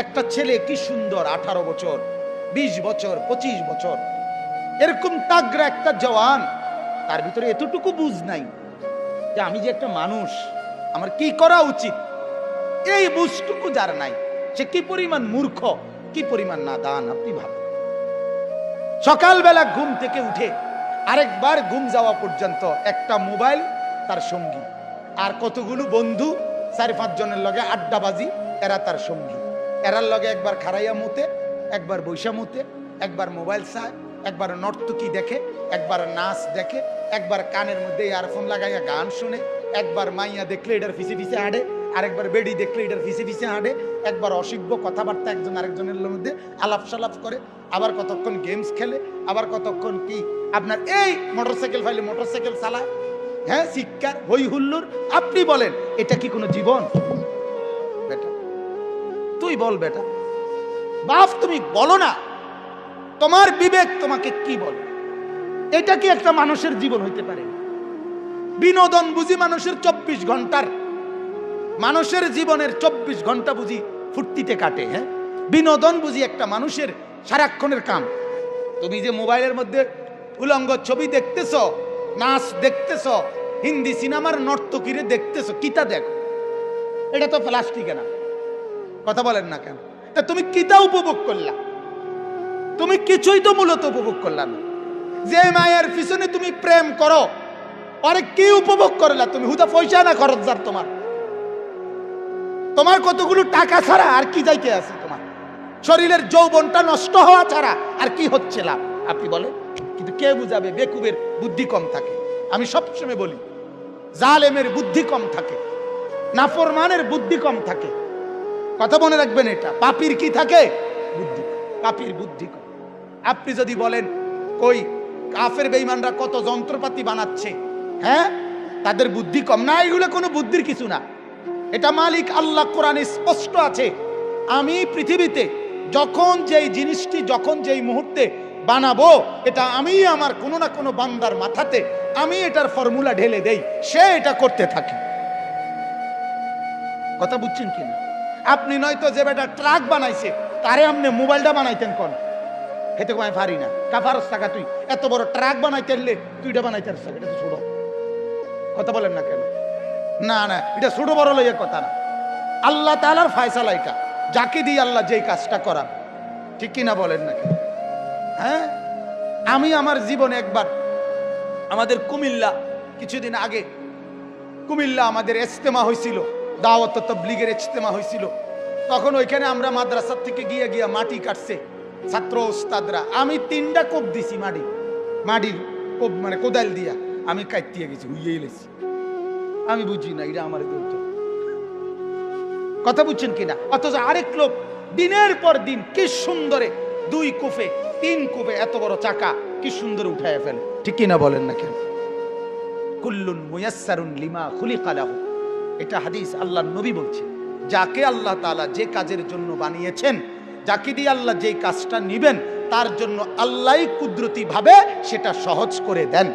একটা ছেলে কি সুন্দর, আঠারো বছর ২০ বছর ২৫ বছর। এরকম তাগরা একটা জওয়ান, তার ভিতরে এতটুকু বুঝ নাই যে আমি যে একটা মানুষ, আমার কি করা উচিত? এই বুঝটুকু যার নাই, সে কি পরিমাণ মূর্খ, কি পরিমাণ নাদান, আপনি ভাবেন। সকালবেলা ঘুম থেকে উঠে আরেকবার ঘুম যাওয়া পর্যন্ত একটা মোবাইল, তার সঙ্গী। আর কতগুলো বন্ধু, চার পাঁচজনের লগে আড্ডাবাজি এরা তার সঙ্গী। এরার লগে একবার খারাইয়া মুতে, একবার বৈশা মতে, একবার মোবাইল চায়, একবার নর্তকী দেখে, একবার নাচ দেখে, একবার কানের মধ্যে ইয়ারফোন লাগাইয়া গান শুনে, একবার মাইয়া দেখলে এটার ফিসে ফিসে হাঁটে, আরেকবার বেডি দেখলে এটার ফিসে ফিসে হাঁটে, একবার অসিব্য কথাবার্তা একজন আরেকজনের মধ্যে আলাপ সালাপ করে, আবার কতক্ষণ গেমস খেলে, আবার কতক্ষণ কি আপনার এই মোটরসাইকেল ফাইলে মোটরসাইকেল চালায়। হ্যাঁ শিক্ষার হই হুল্লুর আপনি বলেন, এটা কি কোনো জীবন? তুই বল বেটা। বাপ, তুমি বলো না। তোমার বিবেক তোমাকে কি বল? এটা কি একটা মানুষের জীবন হইতে পারে? বিনোদন বুঝি মানুষের চব্বিশ ঘণ্টার। মানুষের জীবনের চব্বিশ ঘণ্টা বুঝি ফুর্তিতে কাটে হ্যাঁ? বিনোদন বুঝি একটা মানুষের সারাক্ষণের কাম। তুমি যে মোবাইলের মধ্যে উলঙ্গ ছবি দেখতেছ, নাচ দেখতেছ, হিন্দি সিনেমার নর্তকীরে দেখতেছ, কিতা দেখো? এটা তো প্লাস্টিকে না। কথা বলেন না কেন? তা তুমি কিতা উপভোগ করলা? তুমি কিছুই তো মূলত উপভোগ করলা না। যে মায়ের পিছনে তুমি প্রেম করো, আরে কি উপভোগ করলা তুমি? হুদা পয়সা না খরচ যার তোমার? তোমার কতগুলো টাকা ছাড়া আর কি যাইতে আছে তোমার? শরীরের যৌবনটা নষ্ট হওয়া ছাড়া আর কি হচ্ছে লাভ? আপনি বলেন। কিন্তু কে বুঝাবে? বেকুবের বুদ্ধি কম থাকে। আমি সবসময় বলি, জালেমের বুদ্ধি কম থাকে, নাফরমানের বুদ্ধি কম থাকে। কথা মনে রাখবেন এটা। পাপির কি থাকে? বুদ্ধি। পাপির বুদ্ধি আপনি যদি বলেন, কই, কাফের বেইমানরা কত যন্ত্রপাতি বানাচ্ছে? হ্যাঁ? তাদের বুদ্ধি কম। না, এগুলো কোনো বুদ্ধির কিছু না। এটা মালিক আল্লাহ কোরআনে স্পষ্ট আছে। আমি পৃথিবীতে যখন যেই জিনিসটি, যখন যেই মুহূর্তে বানাবো, এটা আমি আমার কোনো না কোনো বান্দার মাথাতে, আমি এটার ফর্মুলা ঢেলে দেই। সে এটা করতে থাকে। কথা বুঝছেন কিনা? আপনি নয়তো যে বেটা ট্রাক বানাইছে, তারে আপনি মোবাইলটা বানাইতেন কোন। হেতে কমায় পারি না। কাফারস টাকা তুই। এত বড় ট্রাক বানাইতে এলে তুইটা বানাইতে এটা তো ছোট। কথা বলেন না কেন? না না, এটা ছোট বড় লইয়া কথা না। আল্লাহ তালার ফায়সালা এটা। যাকে দিয়ে আল্লাহ যেই কাজটা করা ঠিক কিনা বলেন না হ্যাঁ? আমি আমার জীবনে একবার আমাদের কুমিল্লা, কিছুদিন আগে কুমিল্লা আমাদের ইজতেমা হয়েছিল দাওয়াত তবলিগের ইজতেমা হয়েছিল তখন ওইখানে আমরা মাদ্রাসার থেকে গিয়ে গিয়ে মাটি কাটছে। ছাত্র ওস্তাদরা আমি তিনটা কোপ দিছি মাটি। মাটির কোপ মানে কোদাল দিয়া আমি কাটিয়ে গেছি হুইয়ে এলেছি আমি বুঝি না, এটা আমার কথা বুঝছেন কিনা? অথচ আরেক লোক দিনের পর দিন কি সুন্দরে দুই কুফে তিন কুফে এত বড় চাকা কি সুন্দর উঠায় ফেলে। ঠিক কিনা বলেন না কেন? কুল্লুন মুয়াসসারুন লিমা খুলিকা লাহু। এটা হাদিস আল্লাহ নবী বলছে। যাকে আল্লাহ তালা যে কাজের জন্য বানিয়েছেন, যাকে দিয়ে আল্লাহ যেই কাজটা নিবেন, তার জন্য আল্লাহ কুদরতিভাবে সেটা সহজ করে দেন।